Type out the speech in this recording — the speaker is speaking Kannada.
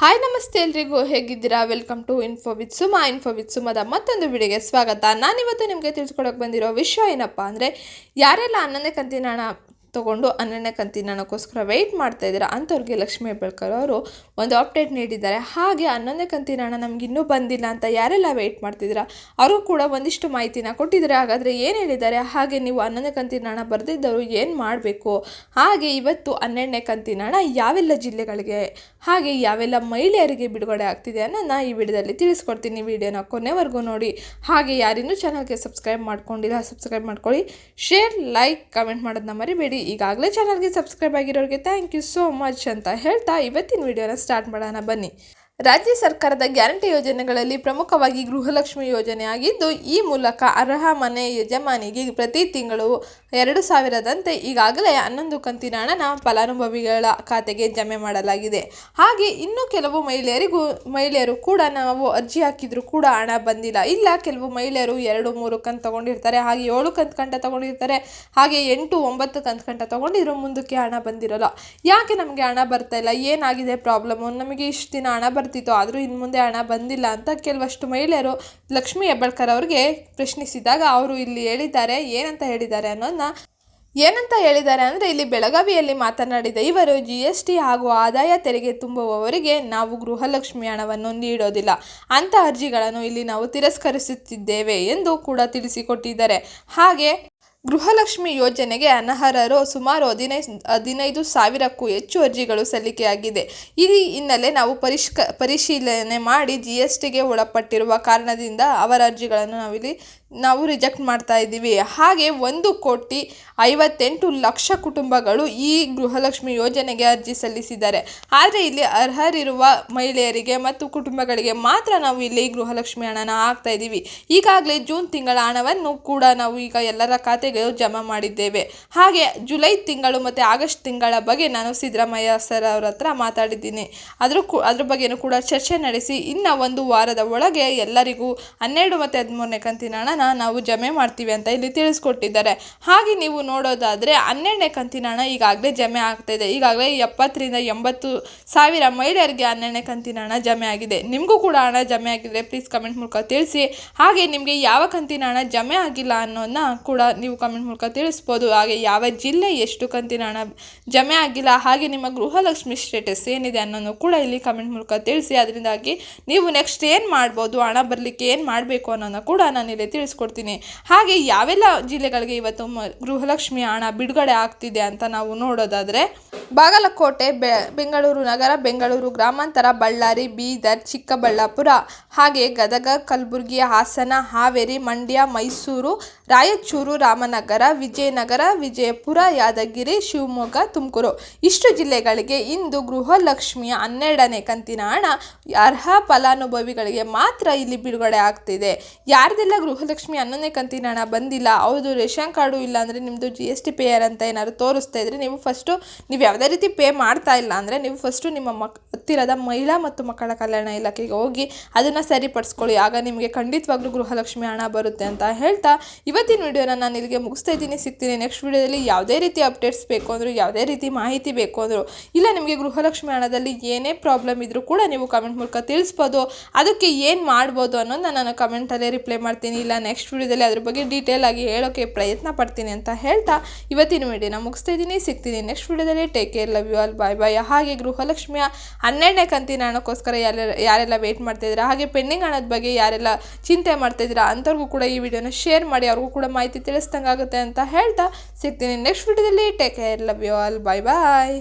ಹಾಯ್ ನಮಸ್ತೆ ಎಲ್ರಿಗೂ ಹೇಗಿದ್ದೀರಾ? Welcome to info with Suma info with ಸುಮದ ಮತ್ತೊಂದು ವಿಡಿಯೋಗೆ ಸ್ವಾಗತ. ನಾನಿವತ್ತು ನಿಮಗೆ ತಿಳಿಸ್ಕೊಡೋಕೆ ಬಂದಿರೋ ವಿಷಯ ಏನಪ್ಪ ಅಂದರೆ, ಯಾರೆಲ್ಲ ಹನ್ನೊಂದನೇ ಕಂತಿನ ಹಣ ತೊಗೊಂಡು ಹನ್ನೆರಡನೇ ಕಂತಿನ ಹಣಕ್ಕೋಸ್ಕರ ವೆಯ್ಟ್ ಮಾಡ್ತಾ ಇದ್ದೀರಾ ಅಂಥವ್ರಿಗೆ ಲಕ್ಷ್ಮೀ ಹೆಬ್ಬಳ್ಕರ್ ಅವರು ಒಂದು ಅಪ್ಡೇಟ್ ನೀಡಿದ್ದಾರೆ. ಹಾಗೆ ಹನ್ನೊಂದನೇ ಕಂತಿನ ಹಣ ನಮ್ಗೆ ಇನ್ನೂ ಬಂದಿಲ್ಲ ಅಂತ ಯಾರೆಲ್ಲ ವೆಯ್ಟ್ ಮಾಡ್ತಿದ್ದೀರಾ? ಅವರು ಕೂಡ ಒಂದಿಷ್ಟು ಮಾಹಿತಿನ ಕೊಟ್ಟಿದ್ದಾರೆ. ಹಾಗಾದರೆ ಏನು ಹೇಳಿದ್ದಾರೆ? ಹಾಗೆ ನೀವು ಹನ್ನೊಂದನೇ ಕಂತಿನ ಹಣ ಬರೆದಿದ್ದವರು ಏನು ಮಾಡಬೇಕು? ಹಾಗೆ ಇವತ್ತು ಹನ್ನೆರಡನೇ ಕಂತಿನ ಹಣ ಯಾವೆಲ್ಲ ಜಿಲ್ಲೆಗಳಿಗೆ, ಹಾಗೆ ಯಾವೆಲ್ಲ ಮಹಿಳೆಯರಿಗೆ ಬಿಡುಗಡೆ ಆಗ್ತಿದೆ ಅನ್ನೋದನ್ನ ಈ ವಿಡಿಯೋದಲ್ಲಿ ತಿಳಿಸ್ಕೊಡ್ತೀನಿ. ವಿಡಿಯೋನ ಕೊನೆವರೆಗೂ ನೋಡಿ. ಹಾಗೆ ಯಾರಿನ್ನೂ ಚಾನಲ್ಗೆ ಸಬ್ಸ್ಕ್ರೈಬ್ ಮಾಡ್ಕೊಂಡಿಲ್ಲ ಸಬ್ಸ್ಕ್ರೈಬ್ ಮಾಡ್ಕೊಳ್ಳಿ. ಶೇರ್ ಲೈಕ್ ಕಮೆಂಟ್ ಮಾಡೋದನ್ನ ಮರಿಬೇಡಿ. ಈಗಾಗಲೇ ಚಾನಲ್ಗೆ ಸಬ್ಸ್ಕ್ರೈಬ್ ಆಗಿರೋರಿಗೆ ಥ್ಯಾಂಕ್ ಯು ಸೋ ಮಚ್ ಅಂತ ಹೇಳ್ತಾ ಇವತ್ತಿನ ವಿಡಿಯೋನ ಸ್ಟಾರ್ಟ್ ಮಾಡೋಣ ಬನ್ನಿ. ರಾಜ್ಯ ಸರ್ಕಾರದ ಗ್ಯಾರಂಟಿ ಯೋಜನೆಗಳಲ್ಲಿ ಪ್ರಮುಖವಾಗಿ ಗೃಹಲಕ್ಷ್ಮಿ ಯೋಜನೆ ಆಗಿದ್ದು ಈ ಮೂಲಕ ಅರ್ಹ ಮನೆ ಯಜಮಾನಿಗೆ ಪ್ರತಿ ತಿಂಗಳು ಎರಡು ಸಾವಿರದಂತೆ ಈಗಾಗಲೇ ಹನ್ನೊಂದು ಕಂತಿನ ಹಣನ ಫಲಾನುಭವಿಗಳ ಖಾತೆಗೆ ಜಮೆ ಮಾಡಲಾಗಿದೆ. ಹಾಗೆ ಇನ್ನು ಕೆಲವು ಮಹಿಳೆಯರಿಗೂ, ಮಹಿಳೆಯರು ಕೂಡ ನಾವು ಅರ್ಜಿ ಹಾಕಿದರೂ ಕೂಡ ಹಣ ಬಂದಿಲ್ಲ. ಇಲ್ಲ, ಕೆಲವು ಮಹಿಳೆಯರು ಎರಡು, ಮೂರು ಕಂತು ತಗೊಂಡಿರ್ತಾರೆ, ಹಾಗೆ ಏಳು ಕಂತು ಕಂಡ ತಗೊಂಡಿರ್ತಾರೆ, ಹಾಗೆ ಎಂಟು, ಒಂಬತ್ತು ಕಂತು ಕಂಡ ತಗೊಂಡಿದ್ರು ಮುಂದಕ್ಕೆ ಹಣ ಬಂದಿರಲ್ಲ. ಯಾಕೆ ನಮಗೆ ಹಣ ಬರ್ತಾ ಇಲ್ಲ? ಏನಾಗಿದೆ ಪ್ರಾಬ್ಲಮ್ ನಮಗೆ ಇಷ್ಟು ದಿನ ಹಣ ಬರ್ತಿತ್ತು ಆದರೂ ಇನ್ನು ಮುಂದೆ ಹಣ ಬಂದಿಲ್ಲ ಅಂತ ಕೆಲವಷ್ಟು ಮಹಿಳೆಯರು ಲಕ್ಷ್ಮೀ ಹೆಬ್ಬಳ್ಕರ್ ಅವ್ರಿಗೆ ಪ್ರಶ್ನಿಸಿದಾಗ ಅವರು ಇಲ್ಲಿ ಹೇಳಿದ್ದಾರೆ, ಏನಂತ ಹೇಳಿದ್ದಾರೆ ಅನ್ನೋದನ್ನ ಏನಂತ ಹೇಳಿದ್ದಾರೆ ಅಂದರೆ ಇಲ್ಲಿ ಬೆಳಗಾವಿಯಲ್ಲಿ ಮಾತನಾಡಿದ ಇವರು ಜಿ ಎಸ್ ಟಿ ಹಾಗೂ ಆದಾಯ ತೆರಿಗೆ ತುಂಬುವವರಿಗೆ ನಾವು ಗೃಹಲಕ್ಷ್ಮಿ ಹಣವನ್ನು ನೀಡೋದಿಲ್ಲ. ಅಂಥ ಅರ್ಜಿಗಳನ್ನು ಇಲ್ಲಿ ನಾವು ತಿರಸ್ಕರಿಸುತ್ತಿದ್ದೇವೆ ಎಂದು ಕೂಡ ತಿಳಿಸಿಕೊಟ್ಟಿದ್ದಾರೆ. ಹಾಗೆ ಗೃಹಲಕ್ಷ್ಮಿ ಯೋಜನೆಗೆ ಅನರ್ಹರು ಸುಮಾರು ಹದಿನೈದು ಹದಿನೈದು ಸಾವಿರಕ್ಕೂ ಹೆಚ್ಚು ಅರ್ಜಿಗಳು ಸಲ್ಲಿಕೆಯಾಗಿದೆ. ಈ ಹಿನ್ನೆಲೆ ನಾವು ಪರಿಷ್ಕ, ಪರಿಶೀಲನೆ ಮಾಡಿ ಜಿ ಎಸ್ ಟಿಗೆ ಒಳಪಟ್ಟಿರುವ ಕಾರಣದಿಂದ ಅವರ ಅರ್ಜಿಗಳನ್ನು ನಾವಿಲ್ಲಿ, ನಾವು ರಿಜೆಕ್ಟ್ ಮಾಡ್ತಾ ಇದ್ದೀವಿ. ಹಾಗೆ ಒಂದು ಕೋಟಿ ಐವತ್ತೆಂಟು ಲಕ್ಷ ಕುಟುಂಬಗಳು ಈ ಗೃಹಲಕ್ಷ್ಮಿ ಯೋಜನೆಗೆ ಅರ್ಜಿ ಸಲ್ಲಿಸಿದ್ದಾರೆ. ಆದರೆ ಇಲ್ಲಿ ಅರ್ಹರಿರುವ ಮಹಿಳೆಯರಿಗೆ ಮತ್ತು ಕುಟುಂಬಗಳಿಗೆ ಮಾತ್ರ ನಾವು ಇಲ್ಲಿ ಗೃಹಲಕ್ಷ್ಮಿ ಹಣನ ಹಾಕ್ತಾ ಇದ್ದೀವಿ. ಈಗಾಗಲೇ ಜೂನ್ ತಿಂಗಳ ಹಣವನ್ನು ಕೂಡ ನಾವು ಈಗ ಎಲ್ಲರ ಖಾತೆಗೆ ಜಮಾ ಮಾಡಿದ್ದೇವೆ. ಹಾಗೆ ಜುಲೈ ತಿಂಗಳು ಮತ್ತು ಆಗಸ್ಟ್ ತಿಂಗಳ ಬಗ್ಗೆ ನಾನು ಸಿದ್ದರಾಮಯ್ಯ ಸರ್ ಅವರ ಹತ್ರ ಮಾತಾಡಿದ್ದೀನಿ. ಅದ್ರ ಕು ಅದ್ರ ಬಗ್ಗೆನೂ ಕೂಡ ಚರ್ಚೆ ನಡೆಸಿ ಇನ್ನು ಒಂದು ವಾರದ ಒಳಗೆ ಎಲ್ಲರಿಗೂ ಹನ್ನೆರಡು ಮತ್ತು ಹದಿಮೂರನೇ ಕಂತಿನ ಹಣನ ನಾವು ಜಮೆ ಮಾಡ್ತೀವಿ ಅಂತ ಇಲ್ಲಿ ತಿಳಿಸ್ಕೊಟ್ಟಿದ್ದಾರೆ. ಹಾಗೆ ನೀವು ನೋಡೋದಾದರೆ ಹನ್ನೆರಡನೇ ಕಂತಿನ ಹಣ ಈಗಾಗಲೇ ಜಮೆ ಆಗ್ತಾ ಇದೆ. ಈಗಾಗಲೇ ಎಪ್ಪತ್ತರಿಂದ ಎಂಬತ್ತು ಸಾವಿರ ಮಹಿಳೆಯರಿಗೆ ಹನ್ನೆರಡನೇ ಕಂತಿನ ಹಣ ಜಮೆ ಆಗಿದೆ. ನಿಮಗೂ ಕೂಡ ಹಣ ಜಮೆ ಆಗಿದ್ರೆ ಪ್ಲೀಸ್ ಕಮೆಂಟ್ ಮೂಲಕ ತಿಳಿಸಿ. ಹಾಗೆ ನಿಮಗೆ ಯಾವ ಕಂತಿನ ಹಣ ಜಮೆ ಆಗಿಲ್ಲ ಅನ್ನೋದನ್ನ ಕೂಡ ನೀವು ಕಮೆಂಟ್ ಮೂಲಕ ತಿಳಿಸ್ಬೋದು. ಹಾಗೆ ಯಾವ ಜಿಲ್ಲೆ ಎಷ್ಟು ಕಂತಿನ ಹಣ ಜಮೆ ಆಗಿಲ್ಲ, ಹಾಗೆ ನಿಮ್ಮ ಗೃಹಲಕ್ಷ್ಮಿ ಸ್ಟೇಟಸ್ ಏನಿದೆ ಅನ್ನೋದು ಕೂಡ ಇಲ್ಲಿ ಕಮೆಂಟ್ ಮೂಲಕ ತಿಳಿಸಿ. ಅದರಿಂದಾಗಿ ನೀವು ನೆಕ್ಸ್ಟ್ ಏನು ಮಾಡ್ಬೋದು, ಹಣ ಬರಲಿಕ್ಕೆ ಏನು ಮಾಡಬೇಕು ಅನ್ನೋದನ್ನ ಕೂಡ ನಾನು ಇಲ್ಲಿ ತಿಳಿಸ್ಕೊಡ್ತೀನಿ. ಹಾಗೆ ಯಾವೆಲ್ಲ ಜಿಲ್ಲೆಗಳಿಗೆ ಇವತ್ತು ಗೃಹಲಕ್ಷ್ಮಿ ಹಣ ಬಿಡುಗಡೆ ಆಗ್ತಿದೆ ಅಂತ ನಾವು ನೋಡೋದಾದರೆ ಬಾಗಲಕೋಟೆ, ಬೆ, ಬೆಂಗಳೂರು ನಗರ, ಬೆಂಗಳೂರು ಗ್ರಾಮಾಂತರ, ಬಳ್ಳಾರಿ, ಬೀದರ್, ಚಿಕ್ಕಬಳ್ಳಾಪುರ, ಹಾಗೆ ಗದಗ, ಕಲಬುರಗಿ, ಹಾಸನ, ಹಾವೇರಿ, ಮಂಡ್ಯ, ಮೈಸೂರು, ರಾಯಚೂರು, ರಾಮನಗರ, ವಿಜಯನಗರ, ವಿಜಯಪುರ, ಯಾದಗಿರಿ, ಶಿವಮೊಗ್ಗ, ತುಮಕೂರು. ಇಷ್ಟು ಜಿಲ್ಲೆಗಳಿಗೆ ಇಂದು ಗೃಹಲಕ್ಷ್ಮಿಯ ಹನ್ನೆರಡನೇ ಕಂತಿನ ಹಣ ಅರ್ಹ ಫಲಾನುಭವಿಗಳಿಗೆ ಮಾತ್ರ ಇಲ್ಲಿ ಬಿಡುಗಡೆ ಆಗ್ತಿದೆ. ಯಾರ್ದೆಲ್ಲ ಗೃಹಲಕ್ಷ್ಮಿ ಹನ್ನೊಂದನೇ ಕಂತಿನ ಹಣ ಬಂದಿಲ್ಲ ಅವ್ರದ್ದು ರೇಷನ್ ಕಾರ್ಡು ಇಲ್ಲ ಅಂದರೆ ನಿಮ್ಮದು ಜಿ ಎಸ್ ಟಿ ಪೇಯರ್ ಅಂತ ಏನಾದ್ರು ತೋರಿಸ್ತಾ ಇದ್ರೆ ನೀವು ಫಸ್ಟು ನೀವು ಯಾವುದೇ ರೀತಿ ಪೇ ಮಾಡ್ತಾ ಇಲ್ಲ ಅಂದರೆ ನೀವು ಫಸ್ಟು ನಿಮ್ಮ ಮಕ್, ಹತ್ತಿರದ ಮಹಿಳಾ ಮತ್ತು ಮಕ್ಕಳ ಕಲ್ಯಾಣ ಇಲಾಖೆಗೆ ಹೋಗಿ ಅದನ್ನು ಸರಿಪಡಿಸ್ಕೊಳ್ಳಿ. ಆಗ ನಿಮಗೆ ಖಂಡಿತವಾಗ್ಲೂ ಗೃಹಲಕ್ಷ್ಮಿ ಹಣ ಬರುತ್ತೆ ಅಂತ ಹೇಳ್ತಾ ಇವತ್ತಿನ ವಿಡಿಯೋನ ನಾನು ಇಲ್ಲಿಗೆ ಮುಗಿಸ್ತಾ ಇದ್ದೀನಿ. ಸಿಗ್ತೀನಿ ನೆಕ್ಸ್ಟ್ ವಿಡಿಯೋದಲ್ಲಿ ಯಾವುದೇ ರೀತಿ ಅಪ್ಡೇಟ್ಸ್ ಬೇಕು ಅಂದರೂ, ಯಾವುದೇ ರೀತಿ ಮಾಹಿತಿ ಬೇಕು ಅಂದರು, ಇಲ್ಲ ನಿಮಗೆ ಗೃಹಲಕ್ಷ್ಮಿ ಹಣದಲ್ಲಿ ಏನೇ ಪ್ರಾಬ್ಲಮ್ ಇದ್ದರೂ ಕೂಡ ನೀವು ಕಮೆಂಟ್ ಮೂಲಕ ತಿಳಿಸ್ಬೋದು. ಅದಕ್ಕೆ ಏನು ಮಾಡ್ಬೋದು ಅನ್ನೋದನ್ನ ನಾನು ಕಮೆಂಟಲ್ಲೇ ರಿಪ್ಲೈ ಮಾಡ್ತೀನಿ. ಇಲ್ಲ ನೆಕ್ಸ್ಟ್ ವಿಡಿಯೋದಲ್ಲಿ ಅದ್ರ ಬಗ್ಗೆ ಡೀಟೇಲ್ ಆಗಿ ಹೇಳೋಕ್ಕೆ ಪ್ರಯತ್ನ ಪಡ್ತೀನಿ ಅಂತ ಹೇಳ್ತಾ ಇವತ್ತಿನ ವಿಡಿಯೋನ ಮುಗಿಸ್ತಾ ಇದ್ದೀನಿ. ಸಿಗ್ತೀನಿ ನೆಕ್ಸ್ಟ್ ವಿಡಿಯೋದಲ್ಲಿ. Take care love you all, bye bye. ಹಾಗೆ ಗೃಹಲಕ್ಷ್ಮಿಯ ಹನ್ನೆರಡನೇ ಕಂತಿನ ಹಣಕ್ಕೋಸ್ಕರ ಯಾರೆಲ್ಲ ಯಾರೆಲ್ಲ ವೇಟ್ ಮಾಡ್ತಾಯಿದ್ದೀರಾ ಹಾಗೆ ಪೆಂಡಿಂಗ್ ಹಣದ ಬಗ್ಗೆ ಯಾರೆಲ್ಲ ಚಿಂತೆ ಮಾಡ್ತಾಯಿದ್ದೀರಾ ಅಂಥವ್ರಿಗೂ ಕೂಡ ಈ ವಿಡಿಯೋನ ಶೇರ್ ಮಾಡಿ, ಅವ್ರಿಗೂ ಕೂಡ ಮಾಹಿತಿ ತಿಳಿಸ್ದಂಗಾಗುತ್ತೆ ಅಂತ ಹೇಳ್ತಾ ಸಿಗ್ತೀನಿ. ನೆಕ್ಸ್ಟ್ ವಿಡಿಯೋದಲ್ಲಿ take care love you all bye bye.